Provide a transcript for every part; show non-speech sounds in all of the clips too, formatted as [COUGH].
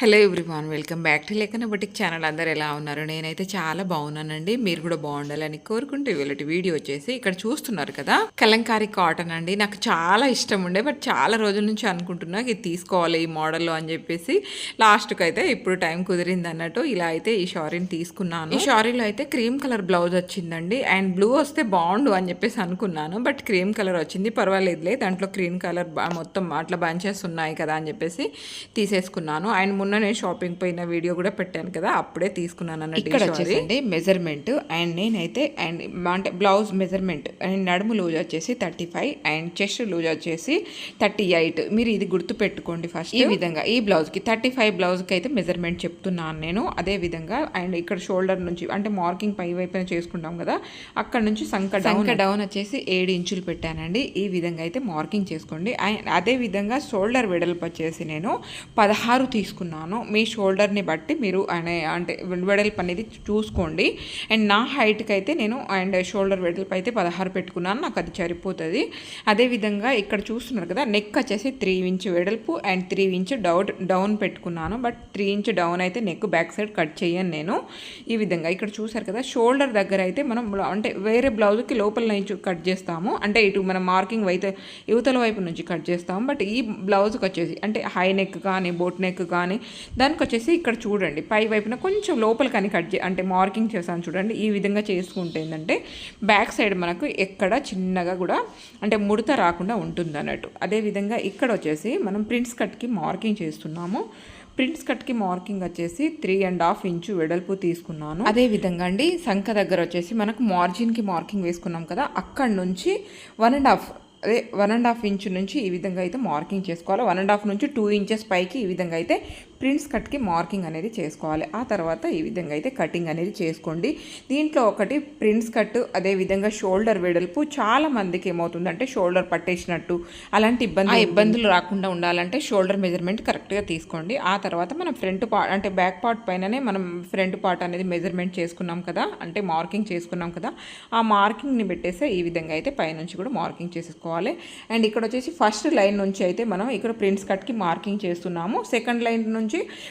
Hello everyone welcome back to Lekhana batik channel అందరు ఎలా ఉన్నారు? నేనైతే చాలా బాగున్నానండి. మీరు కూడా బాగుండాలని కోరుకుంటూ వీళ్ళటి వీడియో వచ్చేసి ఇక్కడ చూస్తున్నారు కదా. కలంకారీ కాటన్ అండి. నాకు చాలా ఇష్టం ఉండే బట్ చాలా రోజుల నుంచి అనుకుంటున్నా ఇది తీసుకోవాలి ఈ మోడల్లో అని చెప్పేసి లాస్ట్కి అయితే ఇప్పుడు టైం కుదిరింది అన్నట్టు ఇలా అయితే ఈ షారీని తీసుకున్నాను. ఈ షారీలో అయితే క్రీమ్ కలర్ బ్లౌజ్ వచ్చిందండి. అండ్ బ్లూ వస్తే బాగుండు అని చెప్పేసి అనుకున్నాను బట్ క్రీమ్ కలర్ వచ్చింది. పర్వాలేదులే దాంట్లో క్రీమ్ కలర్ మొత్తం అట్లా బంచెస్ ఉన్నాయి కదా అని చెప్పేసి తీసేసుకున్నాను. అండ్ మొన్న నేను షాపింగ్ పోయిన వీడియో కూడా పెట్టాను కదా అప్పుడే తీసుకున్నాను అన్నట్టు ఇక్కడ వచ్చేసండి మెజర్మెంట్ అండ్ నేనైతే అండ్ అంటే బ్లౌజ్ మెజర్మెంట్ అండ్ నడుము లూజ్ వచ్చేసి thirty five and chest loose వచ్చేసి థర్టీ ఎయిట్ మీరు ఇది గుర్తు పెట్టుకోండి ఫస్ట్ ఈ విధంగా ఈ బ్లౌజ్కి థర్టీ ఫైవ్ బ్లౌజ్కి అయితే మెజర్మెంట్ చెప్తున్నాను నేను. అదే విధంగా అండ్ ఇక్కడ షోల్డర్ నుంచి అంటే మార్కింగ్ పై వైపున చేసుకుంటాం కదా అక్కడ నుంచి సంక సంక డౌన్ వచ్చేసి ఏడు ఇంచులు పెట్టానండి. ఈ విధంగా అయితే మార్కింగ్ చేసుకోండి. అండ్ అదే విధంగా షోల్డర్ వెడల్పు వచ్చేసి నేను పదహారు తీసుకున్నాను. మీ షోల్డర్ని బట్టి మీరు అనే అంటే వెడల్పు అనేది చూసుకోండి. అండ్ నా హైట్కి అయితే నేను అండ్ షోల్డర్ వెడల్పు అయితే పదహారు పెట్టుకున్నాను. నాకు అది సరిపోతుంది. అదేవిధంగా ఇక్కడ చూస్తున్నారు కదా నెక్ వచ్చేసి త్రీ ఇంచ్ వెడల్పు and three inch down down పెట్టుకున్నాను. బట్ త్రీ ఇంచ్ డౌన్ అయితే నెక్ బ్యాక్ సైడ్ కట్ చేయను నేను. ఈ విధంగా ఇక్కడ చూసారు కదా షోల్డర్ దగ్గర అయితే మనం అంటే వేరే బ్లౌజ్కి లోపల నుంచి కట్ చేస్తాము. అంటే ఇటు మనం మార్కింగ్ అయితే యువతల వైపు నుంచి కట్ చేస్తాము. బట్ ఈ బ్లౌజ్కి వచ్చేసి అంటే హై నెక్ కానీ బోట్ నెక్ కానీ దానికి వచ్చేసి ఇక్కడ చూడండి పై వైపున కొంచెం లోపల కానీ కట్ చే అంటే మార్కింగ్ చేశాను చూడండి ఈ విధంగా చేసుకుంటే ఏంటంటే బ్యాక్ సైడ్ మనకు ఎక్కడ చిన్నగా కూడా అంటే ముడత రాకుండా ఉంటుంది అన్నట్టు అదేవిధంగా ఇక్కడ వచ్చేసి మనం ప్రింట్స్ కట్కి మార్కింగ్ చేస్తున్నాము. ప్రింట్స్ కట్కి మార్కింగ్ వచ్చేసి త్రీ అండ్ హాఫ్ ఇంచు వెడల్పు తీసుకున్నాను. అదే విధంగా అండి సంఖ దగ్గర వచ్చేసి మనకు మార్జిన్కి మార్కింగ్ వేసుకున్నాం కదా అక్కడ నుంచి వన్ అండ్ హాఫ్ అదే వన్ అండ్ హాఫ్ ఇంచ్ నుంచి ఈ విధంగా అయితే మార్కింగ్ చేసుకోవాలి. వన్ అండ్ హాఫ్ నుంచి టూ ఇంచెస్ పైకి ఈ విధంగా అయితే ప్రింట్స్ కట్కి మార్కింగ్ అనేది చేసుకోవాలి. ఆ తర్వాత ఈ విధంగా అయితే కటింగ్ అనేది చేసుకోండి. దీంట్లో ఒకటి ప్రింట్స్ కట్ అదే విధంగా షోల్డర్ వెడల్పు. చాలా మందికి ఏమవుతుందంటే షోల్డర్ పట్టేసినట్టు అలాంటి ఇబ్బంది ఆ ఇబ్బందులు రాకుండా ఉండాలంటే షోల్డర్ మెజర్మెంట్ కరెక్ట్గా తీసుకోండి. ఆ తర్వాత మనం ఫ్రంట్ పార్ట్ అంటే బ్యాక్ పార్ట్ పైననే మనం ఫ్రంట్ పార్ట్ అనేది మెజర్మెంట్ చేసుకున్నాం కదా అంటే మార్కింగ్ చేసుకున్నాం కదా ఆ మార్కింగ్ని పెట్టేస్తే ఈ విధంగా అయితే పైనుంచి కూడా మార్కింగ్ చేసేసుకోవాలి. అండ్ ఇక్కడ వచ్చేసి ఫస్ట్ లైన్ నుంచి అయితే మనం ఇక్కడ ప్రింట్స్ కట్కి మార్కింగ్ చేస్తున్నాము. సెకండ్ లైన్ నుంచి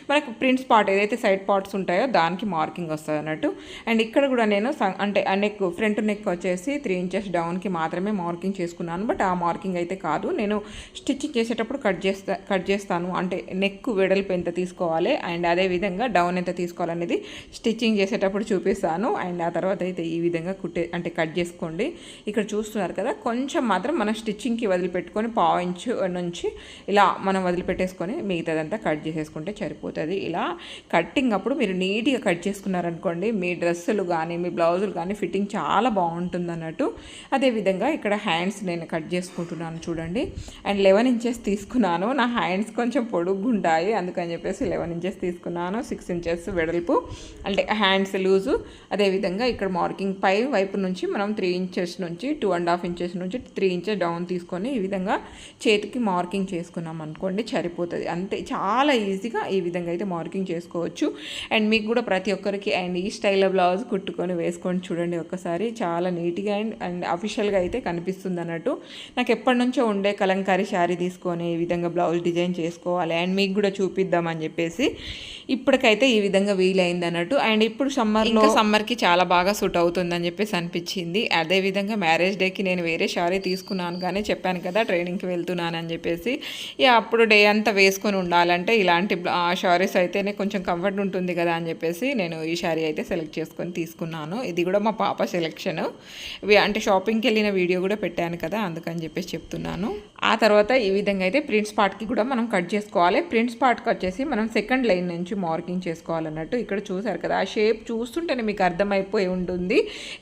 మనకు ప్రింట్స్ పార్ట్ ఏదైతే సైడ్ పార్ట్స్ ఉంటాయో దానికి మార్కింగ్ వస్తుంది అన్నట్టు. అండ్ ఇక్కడ కూడా నేను అంటే నెక్ ఫ్రంట్ నెక్ వచ్చేసి త్రీ ఇంచెస్ డౌన్కి మాత్రమే మార్కింగ్ చేసుకున్నాను. బట్ ఆ మార్కింగ్ అయితే కాదు. నేను స్టిచ్చింగ్ చేసేటప్పుడు కట్ చేస్తా కట్ చేస్తాను. అంటే నెక్ వెడల్పు ఎంత తీసుకోవాలి? అండ్ అదే విధంగా డౌన్ ఎంత తీసుకోవాలనేది స్టిచ్చింగ్ చేసేటప్పుడు చూపిస్తాను. అండ్ ఆ తర్వాత అయితే ఈ విధంగా కుట్టే అంటే కట్ చేసుకోండి. ఇక్కడ చూస్తున్నారు కదా కొంచెం మాత్రం మనం స్టిచ్చింగ్కి వదిలిపెట్టుకొని పావు ఇంచు నుంచి ఇలా మనం వదిలిపెట్టేసుకొని మిగతాదంతా కట్ చేసేసుకుంటాం సరిపోతుంది. ఇలా కట్టింగ్ అప్పుడు మీరు నీట్గా కట్ చేసుకున్నారనుకోండి మీ డ్రెస్సులు కానీ మీ బ్లౌజులు కానీ ఫిట్టింగ్ చాలా బాగుంటుంది అన్నట్టు అదేవిధంగా ఇక్కడ హ్యాండ్స్ నేను కట్ చేసుకుంటున్నాను చూడండి. అండ్ లెవెన్ ఇంచెస్ తీసుకున్నాను. నా హ్యాండ్స్ కొంచెం పొడుగుంటాయి అందుకని చెప్పేసి లెవెన్ ఇంచెస్ తీసుకున్నాను. సిక్స్ ఇంచెస్ వెడల్పు. అంటే హ్యాండ్స్ లూజు. అదేవిధంగా ఇక్కడ మార్కింగ్ పై వైపు నుంచి మనం త్రీ ఇంచెస్ నుంచి టూ అండ్ హాఫ్ ఇంచెస్ నుంచి త్రీ ఇంచెస్ డౌన్ తీసుకొని ఈ విధంగా చేతికి మార్కింగ్ చేసుకున్నాం అనుకోండి సరిపోతుంది. అంతే. చాలా ఈజీగా ఈ విధంగా అయితే మార్కింగ్ చేసుకోవచ్చు. అండ్ మీకు కూడా ప్రతి ఒక్కరికి అండ్ ఈ స్టైల్లో బ్లౌజ్ కుట్టుకొని వేసుకొని చూడండి ఒక్కసారి. చాలా నీట్గా అండ్ అండ్ అఫీషియల్గా అయితే కనిపిస్తుంది అన్నట్టు. నాకు ఎప్పటి నుంచో ఉండే కలంకారీ శారీ తీసుకొని ఈ విధంగా బ్లౌజ్ డిజైన్ చేసుకోవాలి. అండ్ మీకు కూడా చూపిద్దామని చెప్పేసి ఇప్పటికైతే ఈ విధంగా వీలైంది అన్నట్టు. అండ్ ఇప్పుడు సమ్మర్లో సమ్మర్కి చాలా బాగా సూట్ అవుతుందని చెప్పేసి అనిపించింది. అదే విధంగా మ్యారేజ్ డేకి నేను వేరే శారీ తీసుకున్నాను కానీ చెప్పాను కదా ట్రైనింగ్కి వెళ్తున్నాను అని చెప్పేసి. ఇక అప్పుడు డే అంతా వేసుకొని ఉండాలంటే ఇలాంటి ఆ శారీస్ అయితేనే కొంచెం కంఫర్ట్ ఉంటుంది కదా అని చెప్పేసి నేను ఈ శారీ అయితే సెలెక్ట్ చేసుకొని తీసుకున్నాను. ఇది కూడా మా పాప సెలెక్షన్ అంటే షాపింగ్కి వెళ్ళిన వీడియో కూడా పెట్టాను కదా అందుకని చెప్పేసి చెప్తున్నాను. ఆ తర్వాత ఈ విధంగా అయితే ప్రింట్స్ పార్ట్కి కూడా మనం కట్ చేసుకోవాలి. ప్రింట్స్ పార్ట్కి వచ్చేసి మనం సెకండ్ లైన్ నుంచి మార్కింగ్ చేసుకోవాలన్నట్టు ఇక్కడ చూసారు కదా. ఆ షేప్ చూస్తుంటేనే మీకు అర్థమైపోయి ఉంటుంది.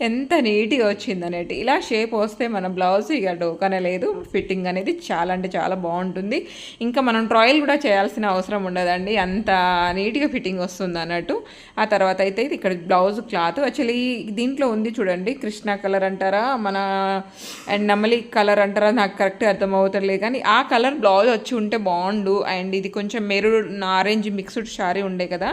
ఎంత నీట్గా వచ్చింది అనేది. ఇలా షేప్ వస్తే మన బ్లౌజ్ ఇక డోకనే లేదు. ఫిట్టింగ్ అనేది చాలా అంటే చాలా బాగుంటుంది. ఇంకా మనం ట్రయల్ కూడా చేయాల్సిన అవసరం ఉండదు. కదండి అంత నీట్గా ఫిట్టింగ్ వస్తుంది అన్నట్టు. ఆ తర్వాత అయితే ఇది ఇక్కడ బ్లౌజ్ క్లాత్. యాక్చువల్లీ దీంట్లో ఉంది చూడండి కృష్ణ కలర్ అంటారా మన అండ్ నమలి కలర్ అంటారా నాకు కరెక్ట్ అర్థమవుతలే కానీ ఆ కలర్ బ్లౌజ్ వచ్చి ఉంటే బాగుండు. అండ్ ఇది కొంచెం మెరూన్ ఆరెంజ్ మిక్స్డ్ శారీ ఉండే కదా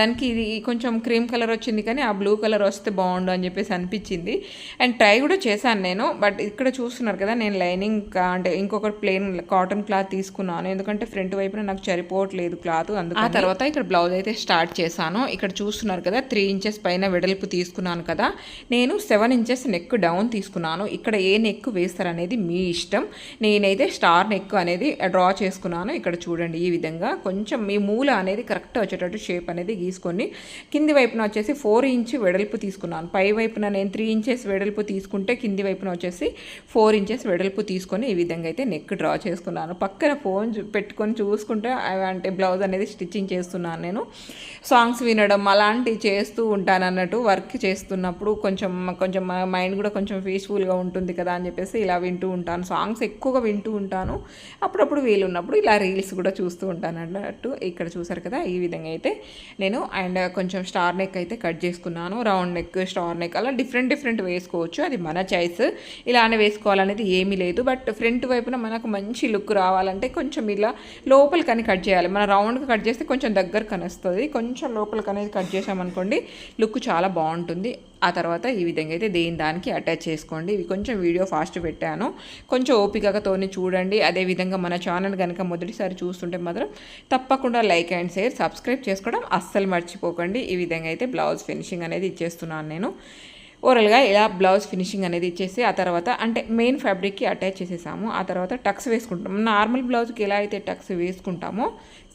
దానికి ఇది కొంచెం క్రీమ్ కలర్ వచ్చింది కానీ ఆ బ్లూ కలర్ వస్తే బాగుండు అని చెప్పేసి అనిపించింది. అండ్ ట్రై కూడా చేశాను నేను బట్ ఇక్కడ చూస్తున్నారు కదా నేను లైనింగ్ అంటే ఇంకొక ప్లెయిన్ కాటన్ క్లాత్ తీసుకున్నాను. ఎందుకంటే ఫ్రంట్ వైపున నాకు సరిపోవట్లేదు క్లాత్. అందుకు ఆ తర్వాత ఇక్కడ బ్లౌజ్ అయితే స్టార్ట్ చేశాను. ఇక్కడ చూస్తున్నారు కదా త్రీ ఇంచెస్ పైన వెడల్పు తీసుకున్నాను కదా. నేను సెవెన్ ఇంచెస్ నెక్ డౌన్ తీసుకున్నాను. ఇక్కడ ఏ నెక్ వేస్తారనేది మీ ఇష్టం. నేనైతే స్టార్ నెక్ అనేది డ్రా చేసుకున్నాను. ఇక్కడ చూడండి ఈ విధంగా కొంచెం మీ మూల అనేది కరెక్ట్ వచ్చేటట్టు షేప్ అనేది గీసుకొని కింది వైపున వచ్చేసి ఫోర్ ఇంచ్ వెడల్పు తీసుకున్నాను. పై వైపున నేను త్రీ ఇంచెస్ వెడల్పు తీసుకుంటే కింది వైపున వచ్చేసి ఫోర్ ఇంచెస్ వెడల్పు తీసుకొని ఈ విధంగా అయితే నెక్ డ్రా చేసుకున్నాను. పక్కన ఫోన్ పెట్టుకొని చూసుకుంటే అంటే బ్లౌజ్ అనేది స్టిచ్చింగ్ చేస్తున్నాను నేను. సాంగ్స్ వినడం అలాంటివి చేస్తూ ఉంటాను అన్నట్టు వర్క్ చేస్తున్నప్పుడు కొంచెం కొంచెం మైండ్ కూడా కొంచెం పీస్ఫుల్గా ఉంటుంది కదా అని చెప్పేసి ఇలా వింటూ ఉంటాను. సాంగ్స్ ఎక్కువగా వింటూ ఉంటాను. అప్పుడప్పుడు వీలు ఉన్నప్పుడు ఇలా రీల్స్ కూడా చూస్తూ ఉంటాను అన్నట్టు ఇక్కడ చూసారు కదా ఈ విధంగా అయితే నేను. అండ్ కొంచెం స్టార్ నెక్ అయితే కట్ చేసుకున్నాను. రౌండ్ నెక్ స్టార్ నెక్ అలా డిఫరెంట్ డిఫరెంట్ వేసుకోవచ్చు. అది మన చాయిస్. ఇలానే వేసుకోవాలనేది ఏమీ లేదు. బట్ ఫ్రంట్ వైపున మనకు మంచి లుక్ రావాలంటే కొంచెం ఇలా లోపలికని కట్ చేయాలి. మన రౌండ్గా కట్ చేస్తే కొంచెం దగ్గర కనిస్తుంది. కొంచెం లోపలికి అనేది కట్ చేసామనుకోండి లుక్ చాలా బాగుంటుంది. ఆ తర్వాత ఈ విధంగా అయితే దేని దానికి అటాచ్ చేసుకోండి. ఇవి కొంచెం వీడియో ఫాస్ట్ పెట్టాను. కొంచెం ఓపికతోని చూడండి. అదేవిధంగా మన ఛానల్ కనుక మొదటిసారి చూస్తుంటే మాత్రం తప్పకుండా లైక్ అండ్ షేర్ సబ్స్క్రైబ్ చేసుకోవడం అస్సలు మర్చిపోకండి. ఈ విధంగా అయితే బ్లౌజ్ ఫినిషింగ్ అనేది ఇచ్చేస్తున్నాను నేను. ఓవరాల్గా ఇలా బ్లౌజ్ ఫినిషింగ్ అనేది ఇచ్చేసి ఆ తర్వాత అంటే మెయిన్ ఫ్యాబ్రిక్కి అటాచ్ చేసేసాము. ఆ తర్వాత టక్స్ వేసుకుంటాం. నార్మల్ బ్లౌజ్కి ఎలా అయితే టక్స్ వేసుకుంటామో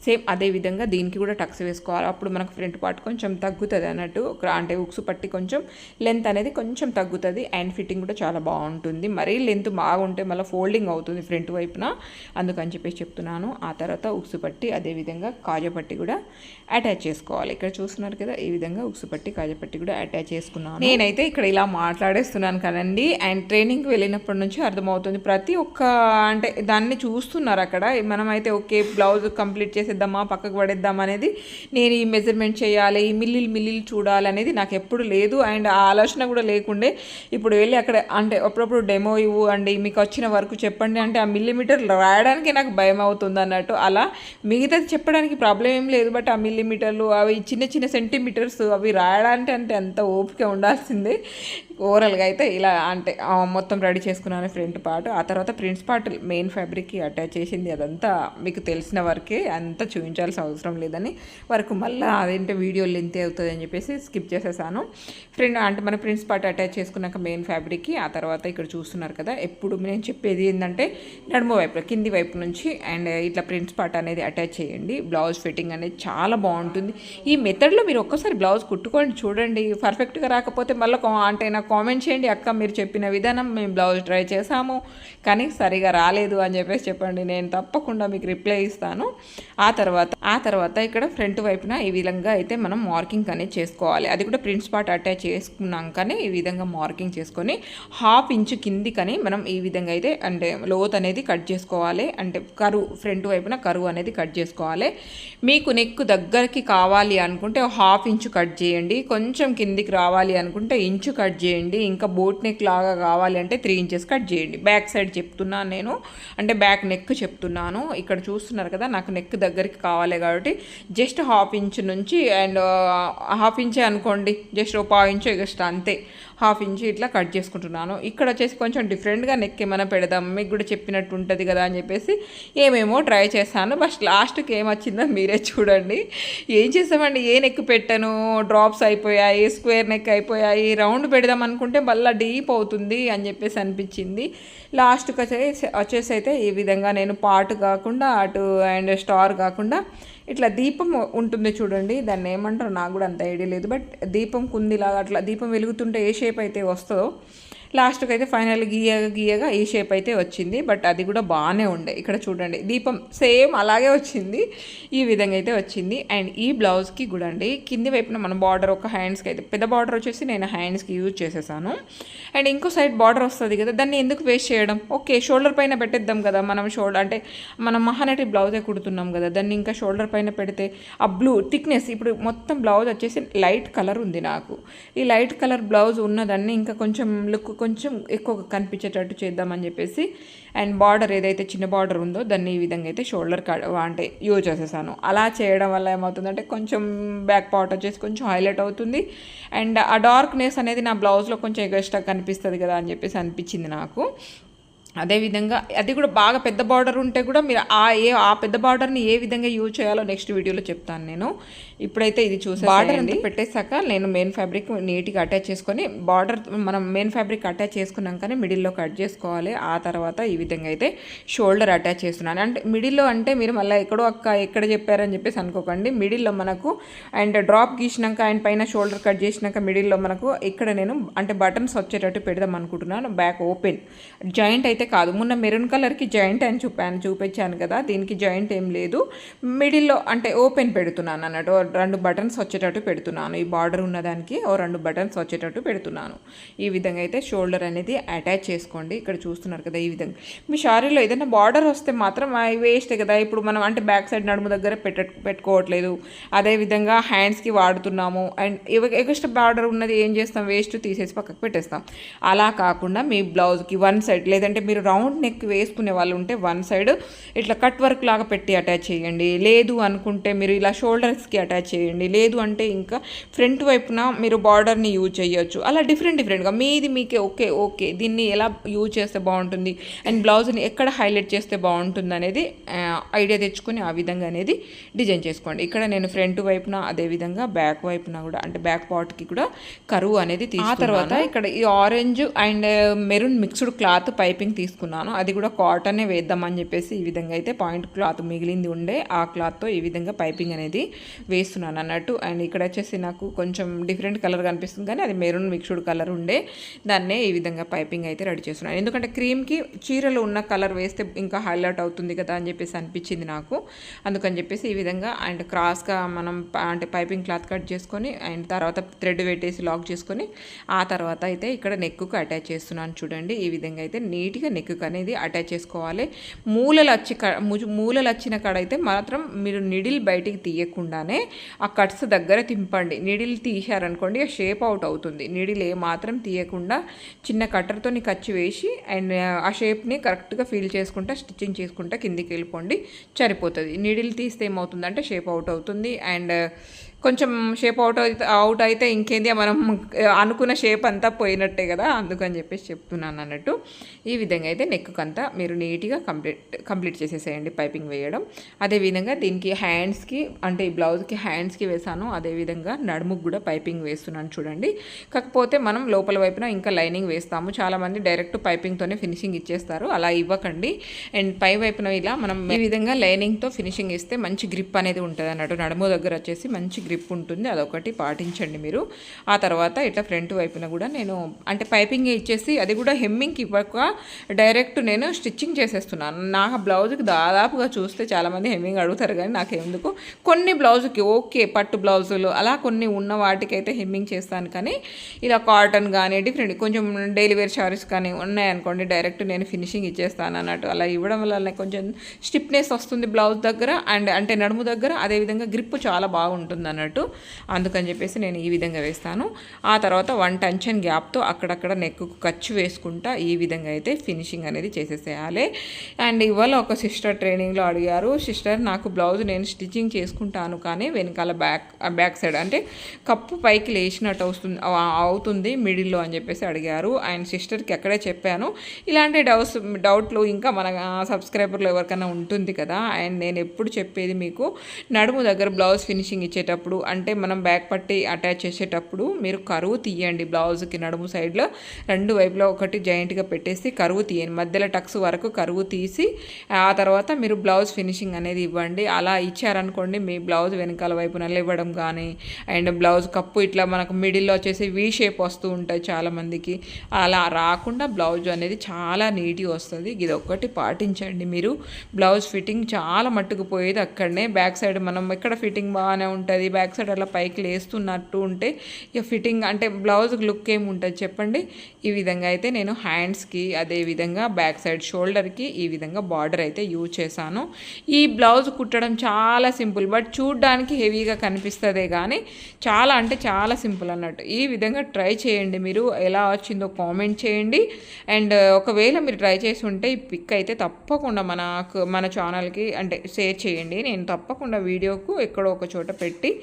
సేమ్ అదే విధంగా దీనికి కూడా టక్స్ వేసుకోవాలి. అప్పుడు మనకు ఫ్రంట్ పార్ట్ కొంచెం తగ్గుతుంది అన్నట్టు. అంటే ఉక్స్ పట్టి కొంచెం లెంత్ అనేది కొంచెం తగ్గుతుంది. అండ్ ఫిట్టింగ్ కూడా చాలా బాగుంటుంది. మరీ లెంత్ బాగుంటే మళ్ళీ ఫోల్డింగ్ అవుతుంది ఫ్రంట్ వైపున. అందుకని చెప్పేసి చెప్తున్నాను. ఆ తర్వాత ఉక్సు పట్టి అదే విధంగా కాజపట్టి కూడా అటాచ్ చేసుకోవాలి. ఇక్కడ చూస్తున్నారు కదా ఈ విధంగా ఉక్సు పట్టి కాజపట్టి కూడా అటాచ్ చేసుకున్నాను. నేనైతే ఇక్కడ ఇలా మాట్లాడేస్తున్నాను కదండి. అండ్ ట్రైనింగ్కి వెళ్ళినప్పటి నుంచి అర్థమవుతుంది. ప్రతి ఒక్క అంటే దాన్ని చూస్తున్నారు అక్కడ. మనమైతే ఓకే బ్లౌజ్ కంప్లీట్ వేసేద్దామా పక్కకు పడేద్దామా అనేది నేను ఈ మెజర్మెంట్ చేయాలి ఈ మిల్లిలు మిల్లిలు చూడాలనేది నాకు ఎప్పుడు లేదు. అండ్ ఆ ఆలోచన కూడా లేకుండే ఇప్పుడు వెళ్ళి అక్కడ అంటే అప్పుడప్పుడు డెమో ఇవ్వు అండి మీకు వచ్చిన వరకు చెప్పండి అంటే ఆ మిల్లీమీటర్లు రాయడానికి నాకు భయం అవుతుంది అన్నట్టు. అలా మిగతాది చెప్పడానికి ప్రాబ్లం ఏం లేదు బట్ ఆ మిల్లీమీటర్లు అవి చిన్న చిన్న సెంటీమీటర్స్ అవి రాయడానికి అంటే అంత ఓపిక ఉండాల్సిందే. ఓవరాల్గా అయితే ఇలా అంటే మొత్తం రెడీ చేసుకున్నాను ఫ్రంట్ పార్ట్. ఆ తర్వాత ప్రింట్స్ పార్ట్ మెయిన్ ఫ్యాబ్రిక్కి అటాచ్ చేసింది అదంతా మీకు తెలిసిన వరకే అంతా చూపించాల్సిన అవసరం లేదని వరకు మళ్ళీ అదేంటి వీడియో లెంత్ అవుతుంది అని చెప్పేసి స్కిప్ చేసేసాను. ఫ్రెండ్ అంటే మన ప్రింట్స్ పార్ట్ అటాచ్ చేసుకున్నాక మెయిన్ ఫ్యాబ్రిక్కి ఆ తర్వాత ఇక్కడ చూస్తున్నారు కదా ఎప్పుడు నేను చెప్పేది ఏంటంటే నడుమ వైపు కింది వైపు నుంచి అండ్ ఇట్లా ప్రింట్స్ పార్ట్ అనేది అటాచ్ చేయండి. బ్లౌజ్ ఫిట్టింగ్ అనేది చాలా బాగుంటుంది. ఈ మెథడ్లో మీరు ఒక్కసారి బ్లౌజ్ కుట్టుకోండి చూడండి. పర్ఫెక్ట్గా రాకపోతే మళ్ళీ అంటే నాకు కామెంట్ చేయండి. అక్క మీరు చెప్పిన విధానం మేము బ్లౌజ్ ట్రై చేసాము కానీ సరిగా రాలేదు అని చెప్పేసి చెప్పండి. నేను తప్పకుండా మీకు రిప్లై ఇస్తాను. ఆ తర్వాత ఆ తర్వాత ఇక్కడ ఫ్రంట్ వైపున ఈ విధంగా అయితే మనం మార్కింగ్ అనేది చేసుకోవాలి. అది కూడా ప్రింట్స్ పార్ట్ అటాచ్ చేసుకున్నాకనే ఈ విధంగా మార్కింగ్ చేసుకొని హాఫ్ ఇంచు కిందికని మనం ఈ విధంగా అయితే అంటే లోత్ అనేది కట్ చేసుకోవాలి. అంటే కరువు ఫ్రంట్ వైపున కరువు అనేది కట్ చేసుకోవాలి. మీకు నెక్ దగ్గరికి కావాలి అనుకుంటే హాఫ్ ఇంచు కట్ చేయండి. కొంచెం కిందికి రావాలి అనుకుంటే ఇంచు కట్ చేయండి. ఇంకా బోట్ నెక్ లాగా కావాలి అంటే త్రీ ఇంచెస్ కట్ చేయండి. బ్యాక్ సైడ్ చెప్తున్నాను నేను. అంటే బ్యాక్ నెక్ చెప్తున్నాను. ఇక్కడ చూస్తున్నారు కదా నాకు నెక్ దగ్గరికి కావాలి కాబట్టి జస్ట్ హాఫ్ ఇంచ్ నుంచి అండ్ హాఫ్ ఇంచే అనుకోండి. జస్ట్ ఒక పావు ఇంచు ఎక్స్ట్రా అంతే. హాఫ్ ఇంచ్ ఇట్లా కట్ చేసుకుంటున్నాను. ఇక్కడ వచ్చేసి కొంచెం డిఫరెంట్గా నెక్ ఏమైనా పెడదాం మీకు కూడా చెప్పినట్టు ఉంటుంది కదా అని చెప్పేసి ఏమేమో ట్రై చేశాను బట్ లాస్ట్కి ఏమొచ్చిందో మీరే చూడండి. ఏం చేసామండి ఏ నెక్ పెట్టాను? డ్రాప్స్ అయిపోయాయి స్క్వేర్ నెక్ అయిపోయాయి రౌండ్ పెడదాం అనుకుంటే మళ్ళీ డీప్ అవుతుంది అని చెప్పేసి అనిపించింది. లాస్ట్కి వచ్చేసి వచ్చేసి అయితే ఈ విధంగా నేను పాటు కాకుండా అటు అండ్ స్టార్ కాకుండా ఇట్లా దీపం ఉంటుంది చూడండి దాన్ని ఏమంటారు నాకు కూడా అంత ఐడియా లేదు బట్ దీపం కుందిలాగా అట్లా దీపం వెలుగుతుంటే ఏ షేప్ అయితే వస్తుందో లాస్ట్కి అయితే ఫైనల్ గీయగా గీయగా ఈ షేప్ అయితే వచ్చింది బట్ అది కూడా బాగానే ఉండే. ఇక్కడ చూడండి దీపం సేమ్ అలాగే వచ్చింది ఈ విధంగా అయితే వచ్చింది. అండ్ ఈ బ్లౌజ్కి కూడా అండి కింది వైపున మన బార్డర్ ఒక హ్యాండ్స్కి అయితే పెద్ద బార్డర్ వచ్చేసి నేను హ్యాండ్స్కి యూజ్ చేసేసాను. అండ్ ఇంకో సైడ్ బార్డర్ వస్తుంది కదా దాన్ని ఎందుకు వేస్ట్ చేయడం? ఓకే షోల్డర్ పైన పెట్టేద్దాం కదా మనం షోల్డర్ అంటే మనం మహానటి బ్లౌజే కుడుతున్నాం కదా దాన్ని ఇంకా షోల్డర్ పైన పెడితే ఆ బ్లూ థిక్నెస్ ఇప్పుడు మొత్తం బ్లౌజ్ వచ్చేసి లైట్ కలర్ ఉంది నాకు. ఈ లైట్ కలర్ బ్లౌజ్ ఉన్నదాన్ని ఇంకా కొంచెం లుక్ కొంచెం ఎక్కువ కనిపించేటట్టు చేద్దామని చెప్పేసి అండ్ బార్డర్ ఏదైతే చిన్న బార్డర్ ఉందో దాన్ని ఈ విధంగా అయితే షోల్డర్ అంటే యూజ్ చేసేసాను. అలా చేయడం వల్ల ఏమవుతుందంటే కొంచెం బ్యాక్ పార్ట్ వచ్చేసి కొంచెం హైలైట్ అవుతుంది. అండ్ ఆ డార్క్నెస్ అనేది నా బ్లౌజ్లో కొంచెం ఎగస్ట్రా కనిపిస్తుంది కదా అని చెప్పేసి అనిపించింది నాకు. అదేవిధంగా అది కూడా బాగా పెద్ద బార్డర్ ఉంటే కూడా మీరు ఆ ఏ ఆ పెద్ద బార్డర్ని ఏ విధంగా యూజ్ చేయాలో నెక్స్ట్ వీడియోలో చెప్తాను నేను. ఇప్పుడైతే ఇది చూసి బార్డర్ అంతా పెట్టేశాక నేను మెయిన్ ఫ్యాబ్రిక్ నీట్గా అటాచ్ చేసుకొని బార్డర్ మనం మెయిన్ ఫ్యాబ్రిక్ అటాచ్ చేసుకున్నాకనే మిడిల్లో కట్ చేసుకోవాలి. ఆ తర్వాత ఈ విధంగా అయితే షోల్డర్ అటాచ్ చేస్తున్నాను. అంటే మిడిల్లో అంటే మీరు మళ్ళీ ఎక్కడో అక్క ఎక్కడ చెప్పారని చెప్పేసి అనుకోకండి. మిడిల్లో మనకు అండ్ డ్రాప్ గీసినాక అండ్ పైన షోల్డర్ కట్ చేసినాక మిడిల్లో మనకు ఇక్కడ నేను అంటే బటన్స్ వచ్చేటట్టు పెడదాం అనుకుంటున్నాను. బ్యాక్ ఓపెన్ జాయింట్ అయితే కాదు. మొన్న మెరూన్ కలర్కి జాయింట్ అని చూపాను చూపించాను కదా. దీనికి జాయింట్ ఏం లేదు. మిడిల్లో అంటే ఓపెన్ పెడుతున్నాను అన్నట్టు. రెండు బటన్స్ వచ్చేటట్టు పెడుతున్నాను. ఈ బార్డర్ ఉన్నదానికి ఓ రెండు బటన్స్ వచ్చేటట్టు పెడుతున్నాను. ఈ విధంగా అయితే షోల్డర్ అనేది అటాచ్ చేసుకోండి. ఇక్కడ చూస్తున్నారు కదా ఈ విధంగా. మీ శారీలో ఏదైనా బార్డర్ వస్తే మాత్రం వేస్ట్ కదా. ఇప్పుడు మనం అంటే బ్యాక్ సైడ్ నడుము దగ్గర పెట్ట పెట్టుకోవట్లేదు. అదేవిధంగా హ్యాండ్స్కి వాడుతున్నాము. అండ్ ఎక్స్ట్రా బార్డర్ ఉన్నది ఏం చేస్తాం? వేస్ట్ తీసేసి పక్కకు పెట్టేస్తాం. అలా కాకుండా మీ బ్లౌజ్కి వన్ సైడ్ లేదంటే మీరు రౌండ్ నెక్ వేసుకునే వాళ్ళు ఉంటే వన్ సైడ్ ఇట్లా కట్ వర్క్ లాగా పెట్టి అటాచ్ చేయండి. లేదు అనుకుంటే మీరు ఇలా షోల్డర్స్కి అటాచ్ చేయండి. లేదు అంటే ఇంకా ఫ్రంట్ వైపున మీరు బార్డర్ని యూజ్ చేయొచ్చు. అలా డిఫరెంట్ డిఫరెంట్గా మీది మీకే ఓకే ఓకే. దీన్ని ఎలా యూజ్ చేస్తే బాగుంటుంది అండ్ బ్లౌజ్ని ఎక్కడ హైలైట్ చేస్తే బాగుంటుంది అనేది ఐడియా తెచ్చుకొని ఆ విధంగా అనేది డిజైన్ చేసుకోండి. ఇక్కడ నేను ఫ్రంట్ వైపున అదేవిధంగా బ్యాక్ వైపున కూడా అంటే బ్యాక్ పార్ట్కి కూడా కరువు అనేది ఆ తర్వాత ఇక్కడ ఈ orange and maroon mixed cloth piping తీసుకున్నాను. అది కూడా కాటనే వేద్దామని చెప్పేసి ఈ విధంగా అయితే పాయింట్ క్లాత్ మిగిలింది ఉండే ఆ క్లాత్తో ఈ విధంగా పైపింగ్ అనేది వేస్తున్నాను అన్నట్టు. అండ్ ఇక్కడ వచ్చేసి నాకు కొంచెం డిఫరెంట్ కలర్ కనిపిస్తుంది కానీ అది మెరూన్ మిక్స్డ్ కలర్ ఉండే. దాన్నే ఈ విధంగా పైపింగ్ అయితే రెడీ చేస్తున్నాను. ఎందుకంటే క్రీమ్కి చీరలో ఉన్న కలర్ వేస్తే ఇంకా హైలైట్ అవుతుంది కదా అని చెప్పేసి అనిపించింది నాకు. అందుకని చెప్పేసి ఈ విధంగా అండ్ క్రాస్గా మనం అంటే పైపింగ్ క్లాత్ కట్ చేసుకొని అండ్ తర్వాత థ్రెడ్ పెట్టేసి లాక్ చేసుకొని ఆ తర్వాత అయితే ఇక్కడ నెక్కుకు అటాచ్ చేస్తున్నాను చూడండి. ఈ విధంగా అయితే నీట్గా నెక్కుకు అనేది అటాచ్ చేసుకోవాలి. మూలలు వచ్చి మూలలు వచ్చిన కాడ అయితే మాత్రం మీరు నిడిల్ బయటికి తీయకుండానే ఆ కట్స్ దగ్గర తింపండి. నిడిల్ తీశారనుకోండి ఆ షేప్ అవుట్ అవుతుంది. నిడిల్ ఏ మాత్రం తీయకుండా చిన్న కట్టర్తో కచ్చి వేసి అండ్ ఆ షేప్ని కరెక్ట్గా ఫీల్ చేసుకుంటా స్టిచ్చింగ్ చేసుకుంటా కిందికి వెళ్ళిపోండి సరిపోతుంది. నిడిల్ తీస్తే ఏమవుతుందంటే షేప్ అవుట్ అవుతుంది. అండ్ కొంచెం షేప్ అవుట్ అయితే అవుట్ అయితే ఇంకేంది మనం అనుకున్న షేప్ అంతా పోయినట్టే కదా అందుకని చెప్పేసి చెప్తున్నాను అన్నట్టు. ఈ విధంగా అయితే నెక్ అంతా మీరు నీట్గా కంప్లీట్ కంప్లీట్ చేసేసేయండి పైపింగ్ వేయడం. అదేవిధంగా దీనికి హ్యాండ్స్కి అంటే ఈ బ్లౌజ్కి హ్యాండ్స్కి వేసాను అదేవిధంగా నడుముకు కూడా పైపింగ్ వేస్తున్నాను చూడండి. కాకపోతే మనం లోపల వైపున ఇంకా లైనింగ్ వేస్తాము. చాలామంది డైరెక్ట్ పైపింగ్తోనే ఫినిషింగ్ ఇచ్చేస్తారు అలా ఇవ్వకండి. అండ్ పై వైపున ఇలా మనం ఈ విధంగా లైనింగ్తో ఫినిషింగ్ ఇస్తే మంచి గ్రిప్ అనేది ఉంటుంది అన్నట్టు నడుము దగ్గర వచ్చేసి మంచి గ్రిప్ ఉంటుంది అదొకటి పాటించండి మీరు. ఆ తర్వాత ఇట్లా ఫ్రంట్ వైపున కూడా నేను అంటే పైపింగ్ ఇచ్చేసి అది కూడా హెమ్మింగ్కి ఇవ్వక డైరెక్ట్ నేను స్టిచ్చింగ్ చేసేస్తున్నాను. నా బ్లౌజ్కి దాదాపుగా చూస్తే చాలామంది హెమ్మింగ్ అడుగుతారు కానీ నాకు ఎందుకు కొన్ని బ్లౌజ్కి ఓకే పట్టు బ్లౌజులు అలా కొన్ని ఉన్న వాటికైతే హెమ్మింగ్ చేస్తాను కానీ ఇలా కాటన్ కానీ డిఫరెంట్ కొంచెం డైలీ వేర్ శారీస్ కానీ ఉన్నాయనుకోండి డైరెక్ట్ నేను ఫినిషింగ్ ఇచ్చేస్తాను అన్నట్టు. అలా ఇవ్వడం వల్ల కొంచెం స్టిప్నెస్ వస్తుంది బ్లౌజ్ దగ్గర అండ్ అంటే నడుము దగ్గర అదేవిధంగా గ్రిప్ చాలా బాగుంటుంది అన్నట్టు. అన్నట్టు అందుకని చెప్పేసి నేను ఈ విధంగా వేస్తాను. ఆ తర్వాత వన్ టెన్షన్ గ్యాప్తో అక్కడక్కడ నెక్కు ఖర్చు వేసుకుంటా ఈ విధంగా అయితే ఫినిషింగ్ అనేది చేసేసేయాలి. అండ్ ఇవాళ ఒక సిస్టర్ ట్రైనింగ్లో అడిగారు సిస్టర్ నాకు బ్లౌజ్ నేను స్టిచ్చింగ్ చేసుకుంటాను కానీ వెనకాల బ్యాక్ బ్యాక్ సైడ్ అంటే కప్పు పైకి లేచినట్టు వస్తుంది అవుతుంది మిడిల్లో అని చెప్పేసి అడిగారు. అండ్ సిస్టర్కి ఎక్కడే చెప్పాను ఇలాంటి డౌట్స్ డౌట్లు ఇంకా మన సబ్స్క్రైబర్లు ఎవరికైనా ఉంటుంది కదా? అండ్ నేను ఎప్పుడు చెప్పేది మీకు నడుము దగ్గర బ్లౌజ్ ఫినిషింగ్ ఇచ్చేటప్పుడు అంటే మనం బ్యాక్ పట్టి అటాచ్ చేసేటప్పుడు మీరు కరువు తీయండి. బ్లౌజ్కి నడుము సైడ్లో రెండు వైపులో ఒకటి జాయింట్గా పెట్టేసి కరువు తీయండి. మధ్యలో టక్స్ వరకు కరువు తీసి ఆ తర్వాత మీరు బ్లౌజ్ ఫినిషింగ్ అనేది ఇవ్వండి. అలా ఇచ్చారనుకోండి మీ బ్లౌజ్ వెనకాల వైపున ఇవ్వడం కానీ అండ్ బ్లౌజ్ కప్పు ఇట్లా మనకు మిడిల్లో వచ్చేసి వీ షేప్ వస్తూ ఉంటాయి చాలామందికి. అలా రాకుండా బ్లౌజ్ అనేది చాలా నీట్గా వస్తుంది. ఇది ఒక్కటి పాటించండి మీరు. బ్లౌజ్ ఫిట్టింగ్ చాలా మట్టుకు పోయేది అక్కడనే. బ్యాక్ సైడ్ మనం ఎక్కడ ఫిట్టింగ్ బాగానే ఉంటుంది. బ్యాక్ సైడ్ అలా పైకి లేస్తున్నట్టు ఉంటే ఇక ఫిట్టింగ్ అంటే బ్లౌజ్కి లుక్ ఏముంటుంది చెప్పండి? ఈ విధంగా అయితే నేను హ్యాండ్స్కి అదే విధంగా బ్యాక్ సైడ్ షోల్డర్కి ఈ విధంగా బార్డర్ అయితే యూజ్ చేశాను. ఈ బ్లౌజ్ కుట్టడం చాలా సింపుల్ బట్ చూడడానికి హెవీగా కనిపిస్తుందే కానీ చాలా అంటే చాలా సింపుల్ అన్నట్టు. ఈ విధంగా ట్రై చేయండి మీరు ఎలా వచ్చిందో కామెంట్ చేయండి. అండ్ ఒకవేళ మీరు ట్రై చేసి ఉంటే ఈ పిక్ అయితే తప్పకుండా మనకు మన ఛానల్కి అంటే షేర్ చేయండి. నేను తప్పకుండా వీడియోకు ఎక్కడో ఒక చోట పెట్టి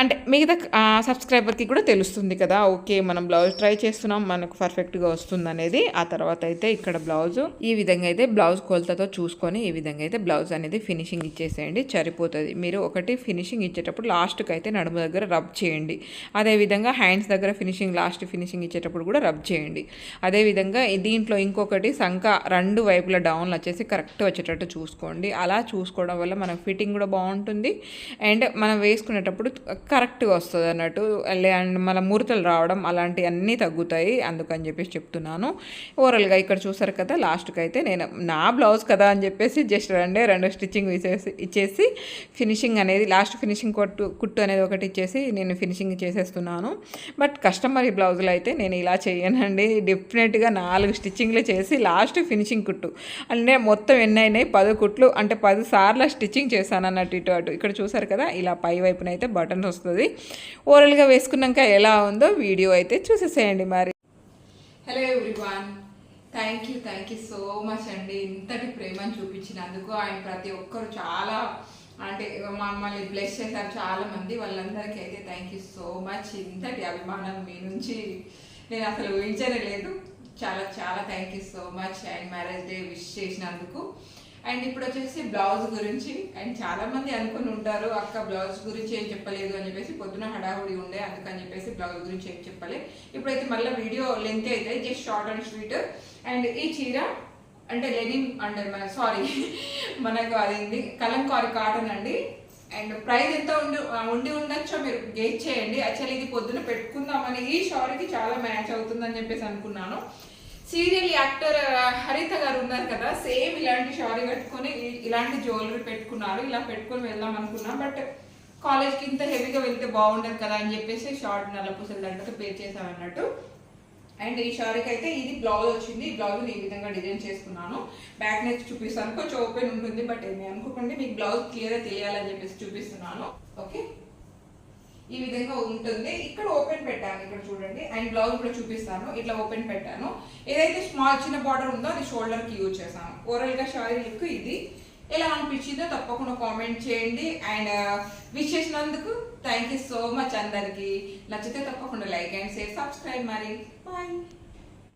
అంటే మిగతా సబ్స్క్రైబర్కి కూడా తెలుస్తుంది కదా ఓకే మనం బ్లౌజ్ ట్రై చేస్తున్నాం మనకు పర్ఫెక్ట్గా వస్తుంది అనేది ఆ తర్వాత అయితే ఇక్కడ బ్లౌజ్ ఈ విధంగా అయితే బ్లౌజ్ కొలతతో చూసుకొని ఈ విధంగా అయితే బ్లౌజ్ అనేది ఫినిషింగ్ ఇచ్చేసేయండి సరిపోతుంది. మీరు ఒకటి ఫినిషింగ్ ఇచ్చేటప్పుడు లాస్ట్కి అయితే నడుము దగ్గర రబ్ చేయండి. అదేవిధంగా హ్యాండ్స్ దగ్గర ఫినిషింగ్ లాస్ట్ ఫినిషింగ్ ఇచ్చేటప్పుడు కూడా రబ్ చేయండి. అదేవిధంగా దీంట్లో ఇంకొకటి సంఖ రెండు వైపుల డౌన్లు వచ్చేసి కరెక్ట్ వచ్చేటట్టు చూసుకోండి. అలా చూసుకోవడం వల్ల మనకు ఫిట్టింగ్ కూడా బాగుంటుంది. అండ్ మనం వేసుకునేటప్పుడు కరెక్ట్గా వస్తుంది అన్నట్టు. అండ్ మన ముడతలు రావడం అలాంటివన్నీ తగ్గుతాయి. అందుకని చెప్పేసి చెప్తున్నాను. ఓవరాల్గా ఇక్కడ చూసారు కదా లాస్ట్కి అయితే నేను నా బ్లౌజ్ కదా అని చెప్పేసి జస్ట్ రెండే రెండు స్టిచ్చింగ్ ఇచ్చేసి ఇచ్చేసి ఫినిషింగ్ అనేది లాస్ట్ ఫినిషింగ్ కొట్టు కుట్టు అనేది ఒకటి ఇచ్చేసి నేను ఫినిషింగ్ చేసేస్తున్నాను. బట్ కస్టమర్ బ్లౌజులు అయితే నేను ఇలా చేయనండి. డెఫినెట్గా నాలుగు స్టిచ్చింగ్లు చేసి లాస్ట్ ఫినిషింగ్ కుట్టు. అంటే మొత్తం ఎన్ని అయినాయి? పది కుట్లు. అంటే పది సార్లు స్టిచ్చింగ్ చేశాను అన్నట్టు ఇటు అటు. ఇక్కడ చూసారు కదా ఇలా పై వైపునైతే బట్ బటన్స్ వస్తుంది. ఓరల్గా వేసుకున్నాక ఎలా ఉందో వీడియో అయితే చూసేసేయండి మరి. Hello everyone thank you thank you so much అండి. ఇంతటి ప్రేమను చూపించినందుకు ఆయన ప్రతి ఒక్కరు చాలా అంటే మమ్మల్ని బ్లెస్ చేశారు చాలా మంది వాళ్ళందరికీ అయితే థ్యాంక్ యూ సో మచ్ ఇంతటి అభిమానం మీ నుంచి నేను అసలు ఊహించనే లేదు. చాలా చాలా thank you so much and marriage day wish చేసినందుకు. అండ్ ఇప్పుడు వచ్చేసి బ్లౌజ్ గురించి అండ్ చాలా మంది అనుకుని ఉంటారు అక్క బ్లౌజ్ గురించి ఏం చెప్పలేదు అని చెప్పేసి పొద్దున హడావుడి ఉండే అందుకని చెప్పేసి బ్లౌజ్ గురించి ఏం చెప్పలే. ఇప్పుడైతే మళ్ళీ వీడియో లెంత్ అయితే just short and sweet and ఈ చీర అంటే లెనిన్ అంటే మన సారీ [LAUGHS] మనకు అదేంది కలంకారీ కాటన్ అండి. అండ్ ప్రైస్ ఎంత ఉండి ఉండి ఉండొచ్చో మీరు గేట్ చేయండి. యాక్చువల్లీ ఇది పొద్దున పెట్టుకుందామని ఈ షారీకి చాలా మ్యాచ్ అవుతుందని చెప్పేసి అనుకున్నాను. సీరియల్ యాక్టర్ హరిత గారు ఉన్నారు కదా సేమ్ ఇలాంటి షారీ పెట్టుకొని ఇలాంటి జ్యువెలరీ పెట్టుకున్నారు. ఇలా పెట్టుకొని వెళ్దాం అనుకున్నా. బట్ కాలేజ్కి ఇంత హెవీగా వెళ్తే బాగుండదు కదా అని చెప్పేసి షార్ట్ నల్ల దాంట్లో పే చేశాను అన్నట్టు అండ్ ఈ షారీకి అయితే ఇది బ్లౌజ్ వచ్చింది. ఈ బ్లౌజ్ ఈ విధంగా డిజైన్ చేసుకున్నాను. బ్యాక్ నెక్ చూపిస్తాను. కొంచెం ఓపెన్ ఉంటుంది బట్ ఏమి అనుకోకండి. మీకు బ్లౌజ్ క్లియర్గా తెలియాలని చెప్పేసి చూపిస్తున్నాను. ఓకే? ఈ విధంగా ఉంటుంది. ఇక్కడ ఓపెన్ పెట్టాను. ఇక్కడ చూడండి. అండ్ బ్లౌజ్ కూడా చూపిస్తాను. ఇట్లా ఓపెన్ పెట్టాను. ఏదైతే స్మాల్ చిన్న బార్డర్ ఉందో అది షోల్డర్కి యూజ్ చేశాను. ఓవరాల్గా షారీ లుక్ ఇది. ఎలా అనిపించిందో తప్పకుండా కామెంట్ చేయండి. అండ్ uh, విష్ చేసినందుకు థ్యాంక్ యూ సో మచ్ అందరికి. నచ్చితే తప్పకుండా లైక్ అండ్ షేర్ సబ్స్క్రైబ్ మరి. బాయ్